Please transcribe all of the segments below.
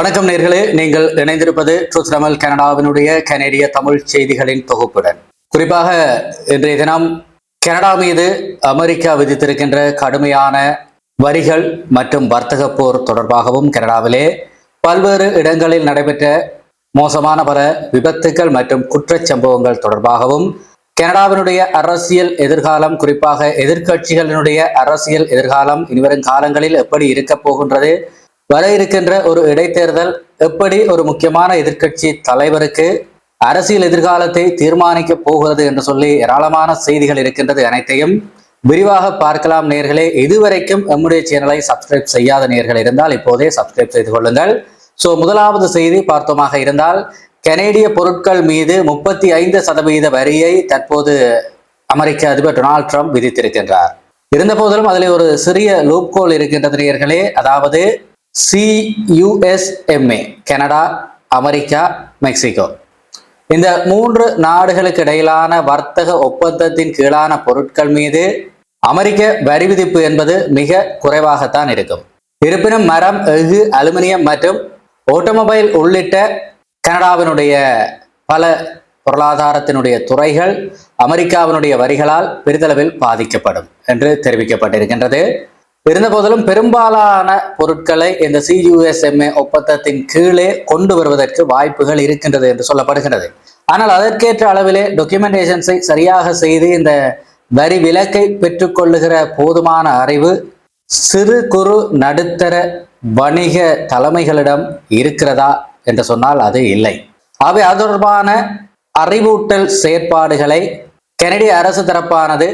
வணக்கம் நேர்களே. நீங்கள் இணைந்திருப்பது ட்ரூத் தமிழ் கனடாவினுடைய கனேடிய தமிழ் செய்திகளின் தொகுப்புடன். குறிப்பாக இன்றைய தினம் கனடா மீது அமெரிக்கா விதித்திருக்கின்ற கடுமையான வரிகள் மற்றும் வர்த்தக போர் தொடர்பாகவும் கனடாவிலே பல்வேறு இடங்களில் நடைபெற்ற மோசமான பல விபத்துக்கள் மற்றும் குற்றச் சம்பவங்கள் தொடர்பாகவும் கனடாவினுடைய அரசியல் எதிர்காலம் குறிப்பாக எதிர்க்கட்சிகளினுடைய அரசியல் எதிர்காலம் இனிவரும் காலங்களில் எப்படி இருக்கப் போகின்றது வர இருக்கின்ற ஒரு இடைத்தேர்தல் எப்படி ஒரு முக்கியமான எதிர்க்கட்சி தலைவருக்கு அரசியல் எதிர்காலத்தை தீர்மானிக்க போகிறது என்று சொல்லி ஏராளமான செய்திகள் இருக்கின்றது அனைத்தையும் விரிவாக பார்க்கலாம் நேர்களே. இதுவரைக்கும் நம்முடைய சேனலை சப்ஸ்கிரைப் செய்யாத நேர்கள் இருந்தால் இப்போதே சப்ஸ்கிரைப் செய்து கொள்ளுங்கள். சோ முதலாவது செய்தி பார்த்தோமாக இருந்தால் கனேடிய பொருட்கள் மீது முப்பத்தி ஐந்து சதவீத வரியை தற்போது அமெரிக்க அதிபர் டொனால்ட் ட்ரம்ப் விதித்திருக்கின்றார். இருந்த போதிலும் அதில் ஒரு சிறிய லூப்கோல் இருக்கின்றது நேர்களே. அதாவது சியுஎஸ்எம்ஏ கனடா அமெரிக்கா மெக்சிகோ. இந்த மூன்று நாடுகளுக்கு இடையிலான வர்த்தக ஒப்பந்தத்தின் கீழான பொருட்கள் மீது அமெரிக்க வரி விதிப்பு என்பது மிக குறைவாகத்தான் இருக்கும். இருப்பினும் மரம் எஃகு அலுமினியம் மற்றும் ஆட்டோமொபைல் உள்ளிட்ட கனடாவினுடைய பல பொருளாதாரத்தினுடைய துறைகள் அமெரிக்காவினுடைய வரிகளால் பெரிதளவில் பாதிக்கப்படும் என்று தெரிவிக்கப்பட்டிருக்கின்றது. இருந்த போதிலும் பெரும்பாலான பொருட்களை இந்த சியூஎஸ்எம்ஏ ஒப்பந்தத்தின் கீழே கொண்டு வருவதற்கு வாய்ப்புகள் இருக்கின்றது என்று சொல்லப்படுகிறது ஆனால் அதற்கேற்ற அளவிலே டாக்குமெண்டேஷன்ஸை சரியாக செய்து இந்த வரி விலக்கை பெற்றுக்கொள்ளுகிற போதுமான அறிவு சிறு குறு நடுத்தர வணிக தலைமைகளிடம் இருக்கிறதா என்று சொன்னால் அது இல்லை. அவை அது தொடர்பான அறிவூட்டல் செயற்பாடுகளை கெனடிய அரசு தரப்பானது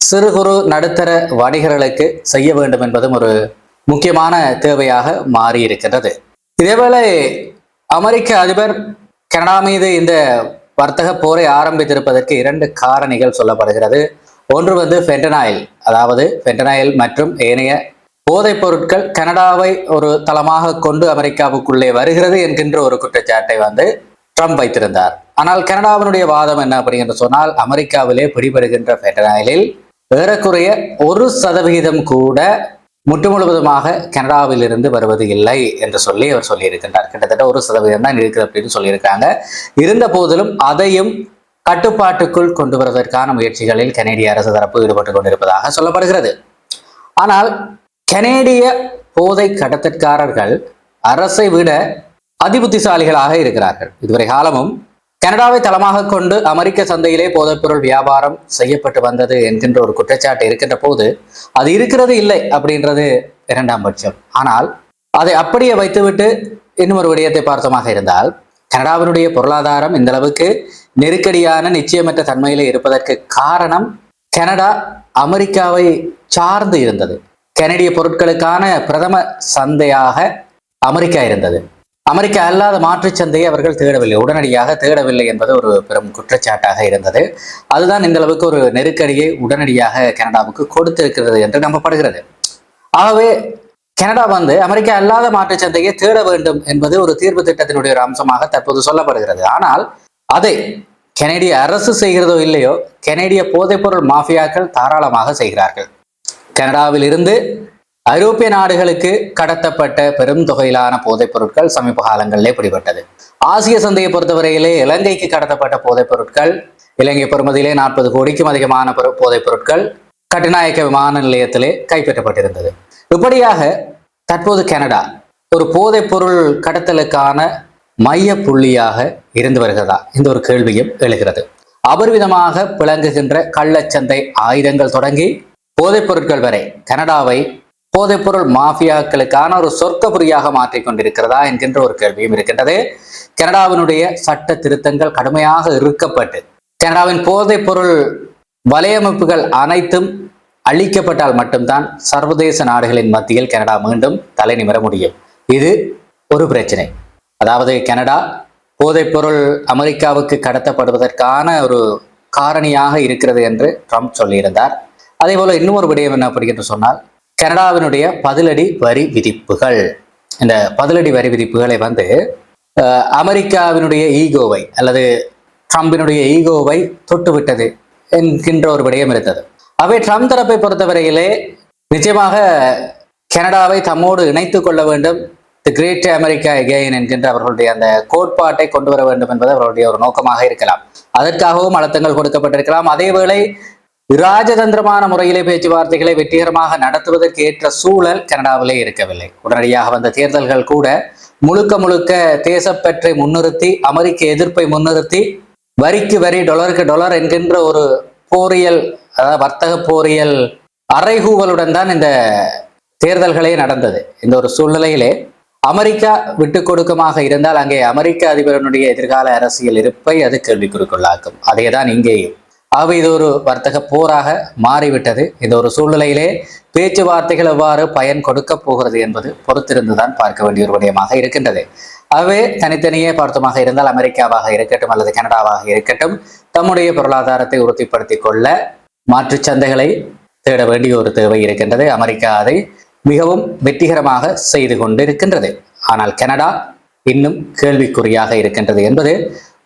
சிறு குறு நடுத்தர வணிகர்களுக்கு செய்ய வேண்டும் என்பதும் ஒரு முக்கியமான தேவையாக மாறியிருக்கின்றது. இதேவேளை அமெரிக்க அதிபர் கனடா மீது இந்த வர்த்தக போரை ஆரம்பித்திருப்பதற்கு இரண்டு காரணிகள் சொல்லப்படுகிறது. ஒன்று வந்து ஃபென்டனாயில் அதாவது ஃபென்டனாயில் மற்றும் ஏனைய போதைப் பொருட்கள் கனடாவை ஒரு தளமாக கொண்டு அமெரிக்காவுக்குள்ளே வருகிறது என்கின்ற ஒரு குற்றச்சாட்டை வந்து ட்ரம்ப் வைத்திருந்தார். ஆனால் கனடாவினுடைய வாதம் என்ன அப்படின்னு சொன்னால் அமெரிக்காவிலே பிடிபடுகின்ற ஃபென்டனாயிலில் ஏறக்குறைய ஒரு சதவிகிதம் கூட முற்று முழுவதுமாக கனடாவிலிருந்து வருவது இல்லை என்று சொல்லி அவர் சொல்லியிருக்கின்றார். கிட்டத்தட்ட ஒரு சதவீதம் தான் இருக்குது அப்படின்னு சொல்லியிருக்காங்க. இருந்த போதிலும் அதையும் கட்டுப்பாட்டுக்குள் கொண்டு வருவதற்கான முயற்சிகளில் கனேடிய அரசு தரப்பு ஈடுபட்டு கொண்டிருப்பதாக சொல்லப்படுகிறது. ஆனால் கனேடிய போதை கடத்தற்காரர்கள் அரசை விட அதிபுத்திசாலிகளாக இருக்கிறார்கள். இதுவரை காலமும் கனடாவை தளமாக கொண்டு அமெரிக்க சந்தையிலே போதைப்பொருள் வியாபாரம் செய்யப்பட்டு வந்தது என்கின்ற ஒரு குற்றச்சாட்டு இருக்கின்ற போது அது இருக்கிறது இல்லை அப்படின்றது இரண்டாம் பட்சம். ஆனால் அதை அப்படியே வைத்துவிட்டு இன்னும் ஒரு விடயத்தை பார்த்தமாக இருந்தால் கனடாவினுடைய பொருளாதாரம் இந்த அளவுக்கு நெருக்கடியான நிச்சயமற்ற தன்மையிலே இருப்பதற்கு காரணம் கனடா அமெரிக்காவை சார்ந்து இருந்தது. கனடிய பொருட்களுக்கான பிரதம சந்தையாக அமெரிக்கா இருந்தது. அமெரிக்கா அல்லாத மாற்றுச் சந்தையை அவர்கள் தேடவில்லை. உடனடியாக தேடவில்லை என்பது ஒரு பெரும் குற்றச்சாட்டாக இருந்தது. அதுதான் இந்த அளவுக்கு ஒரு நெருக்கடியை உடனடியாக கனடாவுக்கு கொடுத்திருக்கிறது என்று நம்பப்படுகிறது. ஆகவே கனடா வந்து அமெரிக்கா அல்லாத மாற்றுச் சந்தையை தேட வேண்டும் என்பது ஒரு தீர்வு திட்டத்தினுடைய ஒரு அம்சமாக தற்போது சொல்லப்படுகிறது. ஆனால் அதை கெனடிய அரசு செய்கிறதோ இல்லையோ கெனடிய போதைப்பொருள் மாஃபியாக்கள் தாராளமாக செய்கிறார்கள். கனடாவில் இருந்து ஐரோப்பிய நாடுகளுக்கு கடத்தப்பட்ட பெரும் தொகையிலான போதைப் பொருட்கள் சமீப காலங்களிலே பிடிபட்டது. ஆசிய சந்தையை பொறுத்தவரையிலே இலங்கைக்கு கடத்தப்பட்ட போதைப் பொருட்கள் இலங்கை பெறுமதியிலே நாற்பது கோடிக்கும் அதிகமான பொரு- போதைப் பொருட்கள் கட்டுநாயக்க விமான நிலையத்திலே கைப்பற்றப்பட்டிருந்தது. இப்படியாக தற்போது கனடா ஒரு போதைப் பொருள் கடத்தலுக்கான மைய புள்ளியாக இருந்து வருகிறதா? இந்த ஒரு கேள்வியும் எழுகிறது. அபரிவிதமாக பிளங்குகின்ற கள்ளச்சந்தை ஆயுதங்கள் தொடங்கி போதைப் பொருட்கள் வரை கனடாவை போதைப்பொருள் மாஃபியாக்களுக்கான ஒரு சொர்க்கபுரியாக மாற்றிக் கொண்டிருக்கிறதா என்கின்ற ஒரு கேள்வியும் இருக்கின்றது. கனடாவினுடைய சட்ட திருத்தங்கள் கடுமையாக இருக்கப்பட்டு கனடாவின் போதைப்பொருள் வலையமைப்புகள் அனைத்தும் அழிக்கப்பட்டால் மட்டும்தான் சர்வதேச நாடுகளின் மத்தியில் கனடா மீண்டும் தலை நிமிர முடியும். இது ஒரு பிரச்சனை. அதாவது கனடா போதைப்பொருள் அமெரிக்காவுக்கு கடத்தப்படுவதற்கான ஒரு காரணியாக இருக்கிறது என்று ட்ரம்ப் சொல்லியிருந்தார். அதே போல இன்னும் ஒரு விடயம் என்ன அப்படி என்று சொன்னால் கனடாவினுடைய பதிலடி வரி விதிப்புகள். இந்த பதிலடி வரி விதிப்புகளை வந்து அஹ், அமெரிக்காவினுடைய ஈகோவை அல்லது ட்ரம்பினுடைய ஈகோவை தொட்டுவிட்டது என்கின்ற ஒரு விடயம் இருந்தது. அவை ட்ரம்ப் தரப்பை பொறுத்தவரையிலே நிச்சயமாக கனடாவை தம்மோடு இணைத்து கொள்ள வேண்டும். தி கிரேட் அமெரிக்கா எகெயின் என்கின்ற அவர்களுடைய அந்த கோட்பாட்டை கொண்டு வர வேண்டும் என்பது அவர்களுடைய ஒரு நோக்கமாக இருக்கலாம். அதற்காகவும் அழுத்தங்கள் கொடுக்கப்பட்டிருக்கலாம். அதேவேளை ராஜதந்திரமான முறையிலே பேச்சுவார்த்தைகளை வெற்றிகரமாக நடத்துவதற்கு ஏற்ற சூழல் கனடாவிலே இருக்கவில்லை. உடனடியாக வந்த தேர்தல்கள் கூட முழுக்க முழுக்க தேசப்பற்றை முன்னிறுத்தி அமெரிக்க எதிர்ப்பை முன்னிறுத்தி வரிக்கு வரி டொலருக்கு டொலர் என்கின்ற ஒரு போரியல் அதாவது வர்த்தக போரியல் அறைகூவலுடன் தான் இந்த தேர்தல்களே நடந்தது. இந்த ஒரு சூழ்நிலையிலே அமெரிக்கா விட்டு கொடுக்கமாக இருந்தால் அங்கே அமெரிக்க அதிபரனுடைய எதிர்கால அரசியல் இருப்பை அது கேள்விக்குறிக்குள்ளாக்கும். அதேதான் இங்கேயும் ஆகவே இது ஒரு வர்த்தக போராக மாறிவிட்டது. இந்த ஒரு சூழ்நிலையிலே பேச்சுவார்த்தைகள் எவ்வாறு பயன் கொடுக்க போகிறது என்பது பொறுத்திருந்துதான் பார்க்க வேண்டிய ஒரு விடயமாக இருக்கின்றது. அவை தனித்தனியே பார்த்தமாக இருந்தால் அமெரிக்காவாக இருக்கட்டும் அல்லது கனடாவாக இருக்கட்டும் தம்முடைய பொருளாதாரத்தை உறுதிப்படுத்தி கொள்ள மாற்று சந்தைகளை தேட வேண்டிய ஒரு தேவை இருக்கின்றது. அமெரிக்கா அதை மிகவும் வெற்றிகரமாக செய்து கொண்டு இருக்கின்றது ஆனால் கனடா இன்னும் கேள்விக்குறியாக இருக்கின்றது என்பது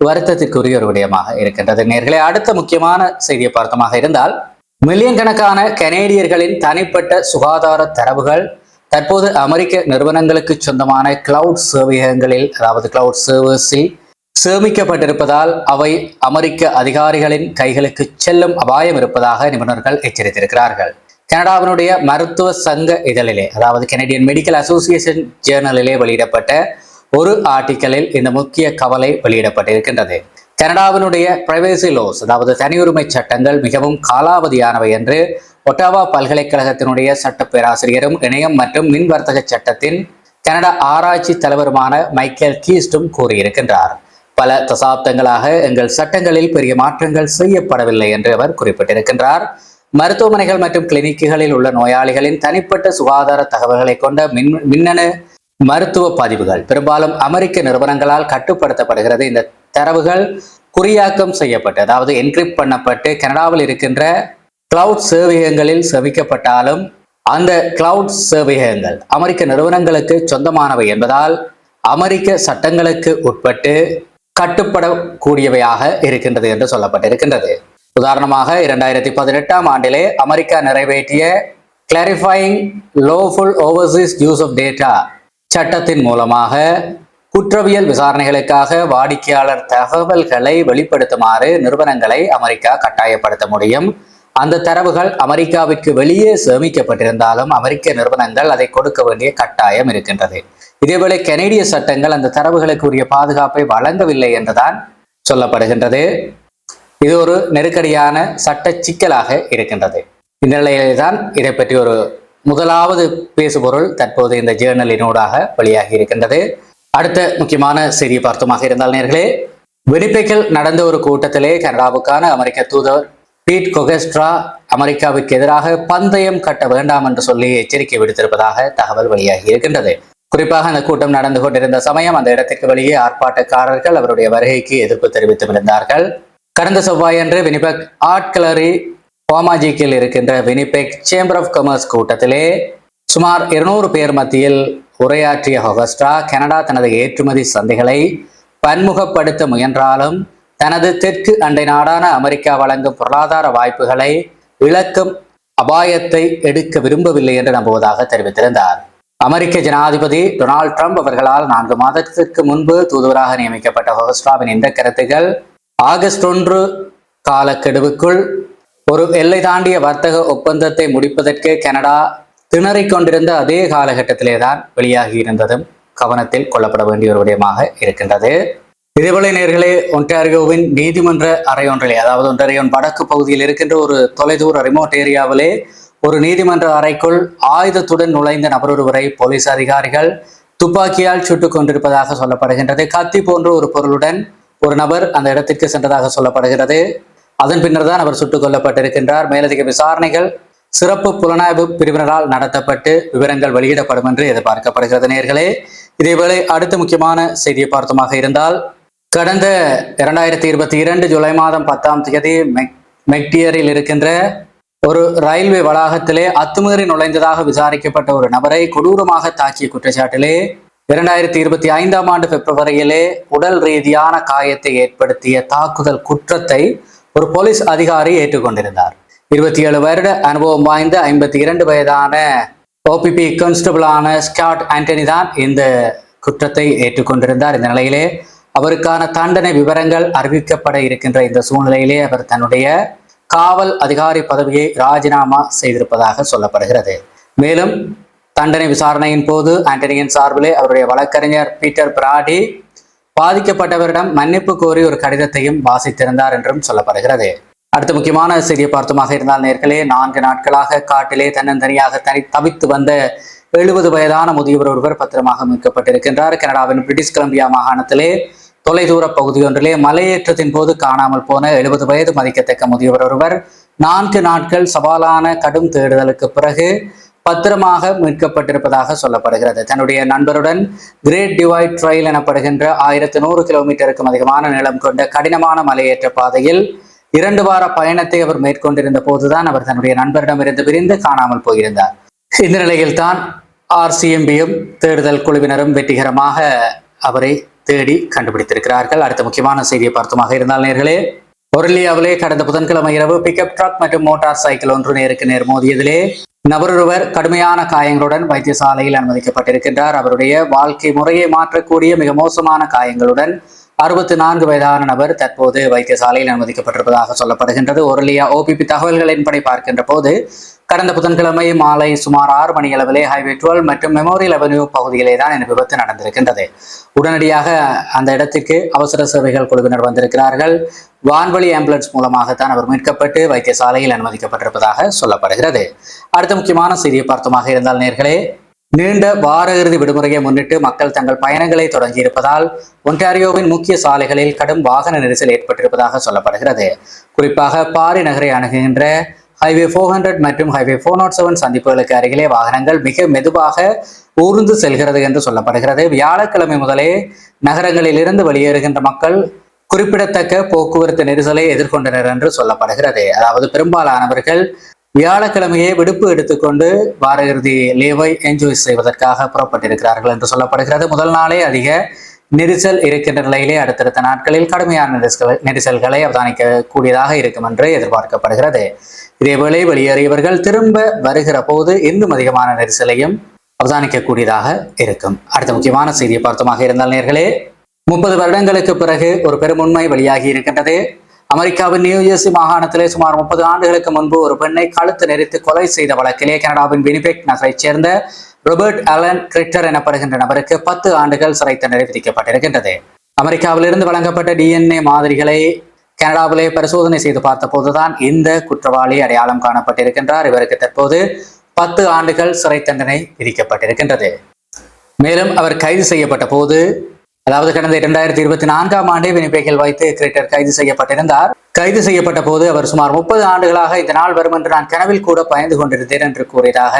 வருத்தத்திற்குரிய ஒரு விடயமாக இருக்கின்றது. நேர்களை அடுத்த முக்கியமான செய்தியை பார்த்தமாக இருந்தால் மில்லியன் கணக்கான கனேடியர்களின் தனிப்பட்ட சுகாதார தரவுகள் தற்போது அமெரிக்க நிறுவனங்களுக்கு சொந்தமான கிளவுட் சேவையகங்களில் அதாவது கிளவுட் சர்வர்ஸில் சேமிக்கப்பட்டிருப்பதால் அவை அமெரிக்க அதிகாரிகளின் கைகளுக்கு செல்லும் அபாயம் இருப்பதாக நிபுணர்கள் எச்சரித்திருக்கிறார்கள். கனடாவினுடைய மருத்துவ சங்க இதழிலே அதாவது கெனடியன் மெடிக்கல் அசோசியேஷன் ஜேர்னலிலே வெளியிடப்பட்ட ஒரு ஆர்டிக்கலில் இந்த முக்கிய கவலை வெளியிடப்பட்டிருக்கின்றது. கனடாவினுடைய பிரைவேசி லோஸ் அதாவது தனியுரிமை சட்டங்கள் மிகவும் காலாவதியானவை என்று ஒட்டாவா பல்கலைக்கழகத்தினுடைய சட்ட பேராசிரியரும் இணையம் மற்றும் மின் வர்த்தக சட்டத்தின் கனடா ஆராய்ச்சி தலைவருமான மைக்கேல் கீஸ்டும் கூறியிருக்கின்றார். பல தசாப்தங்களாக எங்கள் சட்டங்களில் பெரிய மாற்றங்கள் செய்யப்படவில்லை என்று அவர் குறிப்பிட்டிருக்கின்றார். மருத்துவமனைகள் மற்றும் கிளினிக்குகளில் உள்ள நோயாளிகளின் தனிப்பட்ட சுகாதார தகவல்களை கொண்ட மின் மின்னணு மருத்துவ பதிவுகள். பெரும்பாலும் அமெரிக்க நிறுவனங்களால் கட்டுப்படுத்தப்படுகிறது. இந்த தரவுகள் குறியாக்கம் செய்யப்பட்டு அதாவது என்கிரிப்ட் பண்ணப்பட்டு கனடாவில் இருக்கின்ற கிளவுட் சேவையகங்களில் சேமிக்கப்பட்டாலும் அந்த கிளவுட் சேவையகங்கள் அமெரிக்க நிறுவனங்களுக்கு சொந்தமானவை என்பதால் அமெரிக்க சட்டங்களுக்கு உட்பட்டு கட்டுப்படக்கூடியவையாக இருக்கின்றது என்று சொல்லப்பட்டிருக்கின்றது. உதாரணமாக இரண்டாயிரத்தி பதினெட்டாம் ஆண்டிலே அமெரிக்கா நிறைவேற்றிய clarifying lawful overseas use of data சட்டத்தின் மூலமாக குற்றவியல் விசாரணைகளுக்காக வாடிக்கையாளர் தகவல்களை வெளிப்படுத்துமாறு நிறுவனங்களை அமெரிக்கா கட்டாயப்படுத்த முடியும். அந்த தரவுகள் அமெரிக்காவிற்கு வெளியே சேமிக்கப்பட்டிருந்தாலும் அமெரிக்க நிறுவனங்கள் அதை கொடுக்க வேண்டிய கட்டாயம் இருக்கின்றது. இதேவேளை கனேடிய சட்டங்கள் அந்த தரவுகளுக்கு உரிய பாதுகாப்பை வழங்கவில்லை என்றுதான் சொல்லப்படுகின்றது. இது ஒரு நெருக்கடியான சட்ட சிக்கலாக இருக்கின்றது. இந்த நிலையில்தான் இதை பற்றி ஒரு முதலாவது பேசுபொருள் தற்போது இந்த ஜேர்னலினூடாக வெளியாகி இருக்கின்றது. அடுத்த முக்கியமான செய்தி பார்த்துமாக இருந்தால் நேர்களே வினிபெக்கில் நடந்த ஒரு கூட்டத்திலே கனடாவுக்கான அமெரிக்க தூதர் பீட் கொகெஸ்ட்ரா அமெரிக்காவுக்கு எதிராக பந்தயம் கட்ட வேண்டாம் என்று சொல்லி எச்சரிக்கை விடுத்திருப்பதாக தகவல் வெளியாகி இருக்கின்றது. குறிப்பாக அந்த கூட்டம் நடந்து கொண்டிருந்த சமயம் அந்த இடத்திற்கு வெளியே ஆர்ப்பாட்டக்காரர்கள் அவருடைய வருகைக்கு எதிர்ப்பு தெரிவித்து இருந்தார்கள். கடந்த செவ்வாயன்று வினிபக் ஆர்ட் கலரி கோமாஜிக்கில் இருக்கின்ற வினிபெக் சேம்பர் ஆஃப் கமர்ஸ் கூட்டத்திலே சுமார் இருநூறு பேர் மத்தியில் உரையாற்றிய ஹொகஸ்ட்ரா கனடா தனது ஏற்றுமதி சந்தைகளை பன்முகப்படுத்த முயன்றாலும் தனது தெற்கு அண்டை நாடான அமெரிக்கா வழங்கும் பொருளாதார வாய்ப்புகளை இழக்கும் அபாயத்தை எடுக்க விரும்பவில்லை என்று நம்புவதாக தெரிவித்திருந்தார். அமெரிக்க ஜனாதிபதி டொனால்ட் ட்ரம்ப் அவர்களால் நான்கு மாதத்திற்கு முன்பு தூதுவராக நியமிக்கப்பட்ட ஹொகஸ்டாவின் இந்த கருத்துக்கள் ஆகஸ்ட் ஒன்று காலக்கெடுவுக்குள் ஒரு எல்லை தாண்டிய வர்த்தக ஒப்பந்தத்தை முடிப்பதற்கு கனடா திணறிக் கொண்டிருந்த அதே காலகட்டத்திலே தான் வெளியாகி இருந்ததும் கவனத்தில் கொள்ளப்பட வேண்டிய ஒரு விடயமாக இருக்கின்றது. இதேபோல நேர்களே ஒன்டாரியோவின் நீதிமன்ற அறை ஒன்றிலே அதாவது ஒன்டாரியோன் வடக்கு பகுதியில் இருக்கின்ற ஒரு தொலைதூர ரிமோட் ஏரியாவிலே ஒரு நீதிமன்ற அறைக்குள் ஆயுதத்துடன் நுழைந்த நபர் ஒருவரை போலீஸ் அதிகாரிகள் துப்பாக்கியால் சுட்டுக் கொண்டிருப்பதாக சொல்லப்படுகின்றது. கத்தி போன்ற ஒரு பொருளுடன் ஒரு நபர் அந்த இடத்திற்கு சென்றதாக சொல்லப்படுகிறது. அதன் பின்னர் தான் அவர் சுட்டுக் கொல்லப்பட்டிருக்கின்றார். மேலதிக விசாரணைகள் சிறப்பு புலனாய்வு பிரிவினரால் நடத்தப்பட்டு விவரங்கள் வெளியிடப்படும் என்று எதிர்பார்க்கப்படுகிறது நேர்களே. இதேவேளை அடுத்த முக்கியமான செய்தியை பார்த்தமாக இருந்தால் கடந்த இரண்டாயிரத்தி இருபத்தி இரண்டு ஜூலை மாதம் பத்தாம் தேதி மெக் மெக்டியரில் இருக்கின்ற ஒரு ரயில்வே வளாகத்திலே அத்துமீறி நுழைந்ததாக விசாரிக்கப்பட்ட ஒரு நபரை கொடூரமாக தாக்கிய குற்றச்சாட்டிலே இரண்டாயிரத்தி இருபத்தி ஐந்தாம் ஆண்டு பிப்ரவரியிலே உடல் ரீதியான காயத்தை ஏற்படுத்திய தாக்குதல் குற்றத்தை ஒரு போலீஸ் அதிகாரி ஏற்றுக்கொண்டிருந்தார். இருபத்தி ஏழு வருட அனுபவம் வாய்ந்த ஐம்பத்தி இரண்டு வயதான ஓபிபி கான்ஸ்டபிளான ஸ்காட் ஆண்டனி தான் இந்த குற்றத்தை ஏற்றுக்கொண்டிருந்தார். இந்த நிலையிலே அவருக்கான தண்டனை விவரங்கள் அறிவிக்கப்பட இருக்கின்ற இந்த சூழ்நிலையிலே அவர் தன்னுடைய காவல் அதிகாரி பதவியை ராஜினாமா செய்திருப்பதாக சொல்லப்படுகிறது. மேலும் தண்டனை விசாரணையின் போது ஆண்டனியின் சார்பிலே அவருடைய வழக்கறிஞர் பீட்டர் பிராடி பாதிக்கப்பட்டவரிடம் மன்னிப்பு கோரி ஒரு கடிதத்தையும் வாசித்திருந்தார் என்றும் சொல்லப்படுகிறது. அடுத்த முக்கியமான செய்தியை பார்த்தமாக இருந்தால் நேர்களே நான்கு நாட்களாக காட்டிலே தன்னந்தனியாக தனி தவித்து வந்த எழுபது வயதான முதியவர் ஒருவர் பத்திரமாக மீட்கப்பட்டிருக்கின்றார். கனடாவின் பிரிட்டிஷ் கொலம்பியா மாகாணத்திலே தொலைதூர பகுதியொன்றிலே மலையேற்றத்தின் போது காணாமல் போன எழுபது வயது மதிக்கத்தக்க முதியவர் ஒருவர் நான்கு நாட்கள் சவாலான கடும் தேடுதலுக்கு பிறகு பத்திரமாக மீட்கப்பட்டிருப்பதாக சொல்லப்படுகிறது. தன்னுடைய நண்பருடன் கிரேட் டிவைட் ட்ரைல் எனப்படுகின்ற ஆயிரத்தி நூறு கிலோமீட்டருக்கும் அதிகமான நீளம் கொண்ட கடினமான மலையேற்ற பாதையில் இரண்டு வார பயணத்தை அவர் மேற்கொண்டிருந்த போதுதான் அவர் தன்னுடைய நண்பரிடமிருந்து பிரிந்து காணாமல் போயிருந்தார். இந்த நிலையில் தான் ஆர்சிஎம்பியும் தேடுதல் குழுவினரும் வெற்றிகரமாக அவரை தேடி கண்டுபிடித்திருக்கிறார்கள். அடுத்த முக்கியமான செய்தியை பார்த்துமாக இருந்தால் நேர்களே ஒரலியாவிலே கடந்த புதன்கிழமை இரவு பிக்கப் ட்ரக் மற்றும் மோட்டார் சைக்கிள் ஒன்று நேருக்கு நேர் மோதியதிலே நபரொருவர் கடுமையான காயங்களுடன் வைத்தியசாலையில் அனுமதிக்கப்பட்டிருக்கின்றார். அவருடைய வாழ்க்கை முறையை மாற்றக்கூடிய மிக மோசமான காயங்களுடன் அறுபத்தி நான்கு வயதான நபர் தற்போது வைத்தியசாலையில் அனுமதிக்கப்பட்டிருப்பதாக சொல்லப்படுகின்றது. ஒருலியா ஓபிபி தகவல்களின்படி பார்க்கின்ற போது கடந்த புதன்கிழமை மாலை சுமார் ஆறு மணி அளவிலே ஹைவே டுவெல் மற்றும் மெமோரியல் அவென்யூ பகுதியிலே தான் இந்த விபத்து நடந்திருக்கின்றது. உடனடியாக அந்த இடத்துக்கு அவசர சேவைகள் குழுவினர் வந்திருக்கிறார்கள். வான்வழி ஆம்புலன்ஸ் மூலமாகத்தான் அவர் மீட்கப்பட்டு வைத்தியசாலையில் அனுமதிக்கப்பட்டிருப்பதாக சொல்லப்படுகிறது. அடுத்த முக்கியமான செய்தியை பார்த்தமாக இருந்தால் நேர்களே நீண்ட வார இறுதி விடுமுறையை முன்னிட்டு மக்கள் தங்கள் பயணங்களை தொடங்கியிருப்பதால் ஒன்டாரியோவின் முக்கிய சாலைகளில் கடும் வாகன நெரிசல் ஏற்பட்டிருப்பதாக சொல்லப்படுகிறது. குறிப்பாக பாரி நகரை அணுகுகின்ற ஹைவே ஃபோர் ஹண்ட்ரட் மற்றும் ஹைவே ஃபோர் நாட் செவன் சந்திப்புகளுக்கு அருகிலே வாகனங்கள் மிக மெதுவாக ஊர்ந்து செல்கிறது என்று சொல்லப்படுகிறது. வியாழக்கிழமை முதலே நகரங்களில் இருந்து வெளியேறுகின்ற மக்கள் குறிப்பிடத்தக்க போக்குவரத்து நெரிசலை எதிர்கொண்டனர் என்று சொல்லப்படுகிறது. அதாவது பெரும்பாலானவர்கள் வியாழக்கிழமையே விடுப்பு எடுத்துக்கொண்டு வார இறுதி லீவை என்ஜாய் செய்வதற்காக புறப்பட்டிருக்கிறார்கள் என்று சொல்லப்படுகிறது. முதல் நாளே அதிக நெரிசல் இருக்கின்ற நிலையிலே அடுத்தடுத்த நாட்களில் கடுமையான நெரிசல் நெரிசல்களை அவதானிக்க கூடியதாக இருக்கும் என்று எதிர்பார்க்கப்படுகிறது. இதேவேளை வெளியேறியவர்கள் திரும்ப வருகிற போது இன்னும் அதிகமான நெரிசலையும் அவதானிக்கக்கூடியதாக இருக்கும். அடுத்த முக்கியமான செய்தியை பார்த்தமாக இருந்தால் நேர்களே முப்பது வருடங்களுக்கு பிறகு ஒரு பெரும் உண்மை வெளியாகி இருக்கின்றது. அமெரிக்காவின் நியூஜெர்சி மாகாணத்திலே சுமார் முப்பது ஆண்டுகளுக்கு முன்பு ஒரு பெண்ணை கழுத்து நெரித்து கொலை செய்த வழக்கிலே கனடாவின் வினிபெக் நகரைச் சேர்ந்த ரொபர்ட் அலன் கிரிட்டர் எனப்படுகின்ற நபருக்கு பத்து ஆண்டுகள் சிறை தண்டனை விதிக்கப்பட்டிருக்கின்றது. அமெரிக்காவிலிருந்து வழங்கப்பட்ட டிஎன்ஏ மாதிரிகளை கனடாவிலே பரிசோதனை செய்து பார்த்த போதுதான் இந்த குற்றவாளி அடையாளம் காணப்பட்டிருக்கின்றார். இவருக்கு தற்போது பத்து ஆண்டுகள் சிறை தண்டனை விதிக்கப்பட்டிருக்கின்றது. மேலும் அவர் கைது செய்யப்பட்ட போது அதாவது கடந்த இரண்டாயிரத்தி இருபத்தி நான்காம் ஆண்டே வினிபேக்கில் வைத்து கிரிக்கெட் கைது செய்யப்பட்டிருந்தார். கைது செய்யப்பட்ட போது அவர் சுமார் முப்பது ஆண்டுகளாக இந்த நாள் வரும் என்று நான் கனவில் கூட பயந்து கொண்டிருந்தேன் என்று கூறியதாக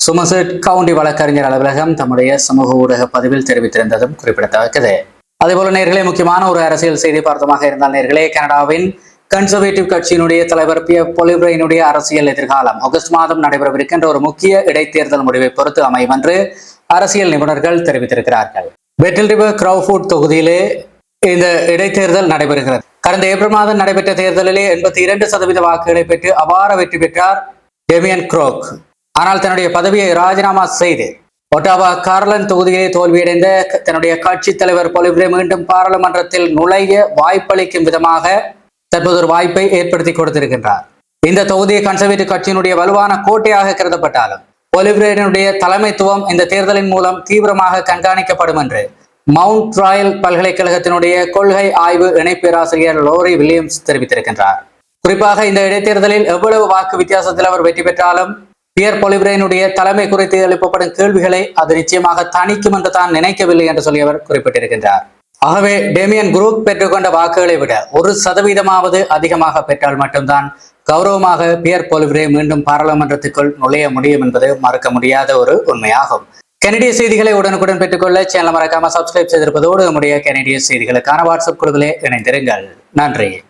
சுமசெட் கவுண்டி வழக்கறிஞர் அலுவலகம் தம்முடைய சமூக ஊடக பதிவில் தெரிவித்திருந்ததும் குறிப்பிடத்தக்கது. அதேபோல நேர்களே முக்கியமான ஒரு அரசியல் செய்தி பார்த்தமாக இருந்தால் நேர்களே கனடாவின் கன்சர்வேட்டிவ் கட்சியினுடைய தலைவர் பி. எஃப். பொலிப்ரைனுடைய அரசியல் எதிர்காலம் ஆகஸ்ட் மாதம் நடைபெறவிருக்கின்ற ஒரு முக்கிய இடைத்தேர்தல் முடிவை பொறுத்து அமையும் என்று அரசியல் நிபுணர்கள் தெரிவித்திருக்கிறார்கள். பெட்டில் ரிவர் கிரௌஃபுட் தொகுதியிலே இந்த இடைத்தேர்தல் நடைபெறுகிறது. கடந்த ஏப்ரல் மாதம் நடைபெற்ற தேர்தலிலே எண்பத்தி இரண்டு சதவீத வாக்குகளை பெற்று அபார வெற்றி பெற்றார் டெமியன் குரோக் ஆனால் தன்னுடைய பதவியை ராஜினாமா செய்து ஒட்டாவா கார்லன் தொகுதியிலே தோல்வியடைந்த தன்னுடைய கட்சி தலைவர் பொலிப்ரே மீண்டும் பாராளுமன்றத்தில் நுழைய வாய்ப்பளிக்கும் விதமாக தற்போது ஒரு வாய்ப்பை ஏற்படுத்தி கொடுத்திருக்கின்றார். இந்த தொகுதி கன்சர்வேட்டிவ் கட்சியினுடைய வலுவான கோட்டையாக கருதப்பட்டாலும் பொலிப்ரேனுடைய தலைமைத்துவம் இந்த தேர்தலின் மூலம் தீவிரமாக கண்காணிக்கப்படும் என்று மவுண்ட் ராயல் பல்கலைக்கழகத்தினுடைய கொள்கை ஆய்வு இணை பேராசிரியர் லோரி வில்லியம்ஸ் தெரிவித்திருக்கின்றார். குறிப்பாக இந்த இடைத்தேர்தலில் எவ்வளவு வாக்கு வித்தியாசத்தில் அவர் வெற்றி பெற்றாலும் பியர் பொலிபிரைனுடைய தலைமை குறித்து எழுப்பப்படும் கேள்விகளை அது நிச்சயமாக தணிக்கும் என்று தான் நினைக்கவில்லை என்று சொல்லி அவர் குறிப்பிட்டிருக்கின்றார். ஆகவே டேமியன் குரூப் பெற்றுக்கொண்ட வாக்குகளை விட ஒரு சதவீதமாவது அதிகமாக பெற்றால் மட்டும்தான் கௌரவமாக பியர் பொலிபிரே மீண்டும் பாராளுமன்றத்துக்குள் நுழைய முடியும் என்பது மறுக்க முடியாத ஒரு உண்மையாகும். கனடிய செய்திகளை உடனுக்குடன் பெற்றுக்கொள்ள சேனல் மறக்காம சப்ஸ்கிரைப் செய்திருப்பதோடு நம்முடைய கனடிய செய்திகளுக்கான வாட்ஸ்அப் குழுவிலே இணைந்திருங்கள். நன்றி.